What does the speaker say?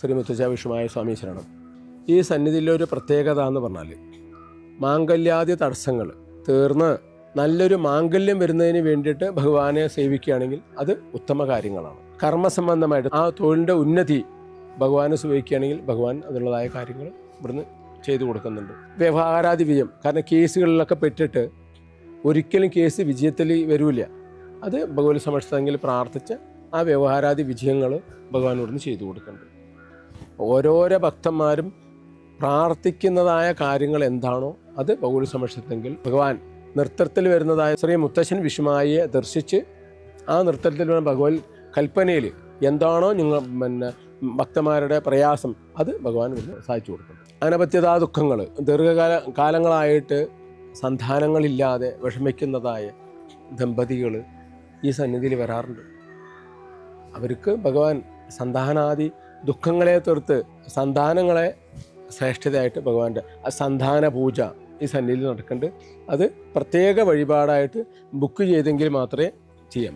ശ്രീ മുത്തച്ഛ സ്വാമി ശരണം ഈ സന്നിധിയിലെ ഒരു പ്രത്യേകത എന്ന് പറഞ്ഞാൽ മാംഗല്യാദി തടസ്സങ്ങൾ തീർന്ന് നല്ലൊരു മാംഗല്യം വരുന്നതിന് വേണ്ടിയിട്ട് ഭഗവാനെ സേവിക്കുകയാണെങ്കിൽ അത് ഉത്തമ കാര്യങ്ങളാണ്. കർമ്മസംബന്ധമായിട്ട് ആ തൊഴിലിന്റെ ഉന്നതി ഭഗവാനെ സേവിക്കുകയാണെങ്കിൽ ഭഗവാൻ അതിനുള്ളതായ കാര്യങ്ങൾ ഇവിടുന്ന് ചെയ്തു കൊടുക്കുന്നുണ്ട്. വ്യവഹാരാദി വിജയം കാരണം കേസുകളിലൊക്കെ പെട്ടിട്ട് ഒരിക്കലും കേസ് വിജയത്തിൽ വരില്ല. അത് ഭഗവത് സമക്ഷത്തെങ്കിൽ പ്രാർത്ഥിച്ച് ആ വ്യവഹാരാദി വിജയങ്ങൾ ഭഗവാനോടുന്ന് ചെയ്തു കൊടുക്കുന്നുണ്ട്. ഓരോരോ ഭക്തന്മാരും പ്രാർത്ഥിക്കുന്നതായ കാര്യങ്ങൾ എന്താണോ അത് ഭഗവത് സമക്ഷത്തെങ്കിൽ ഭഗവാൻ നൃത്തത്തിൽ വരുന്നതായ ശ്രീ മുത്തശ്ശൻ വിഷുമായിയെ ദർശിച്ച് ആ നൃത്തത്തിൽ വരുന്ന ഭഗവത് കൽപ്പനയിൽ എന്താണോ നിങ്ങൾ പിന്നെ ഭക്തന്മാരുടെ പ്രയാസം അത് ഭഗവാൻ സഹായിച്ചു കൊടുക്കും അനപത്യതാ ദുഃഖങ്ങൾ ദീർഘകാല കാലങ്ങളായിട്ട് സന്താനങ്ങളില്ലാതെ വിഷമിക്കുന്നതായ ദമ്പതികൾ ഈ സന്നിധിയിൽ വരാറുണ്ട്. അവർക്ക് ഭഗവാൻ സന്താനാദി ദുഃഖങ്ങളെ തീർത്ത് സന്താനങ്ങളെ ശ്രേഷ്ഠതയായിട്ട് ഭഗവാന്റെ ആ സന്താന പൂജ ഈ സന്നിധിയിൽ നടക്കുന്നുണ്ട്. അത് പ്രത്യേക വഴിപാടായിട്ട് ബുക്ക് ചെയ്തെങ്കിൽ മാത്രമേ പറ്റൂ.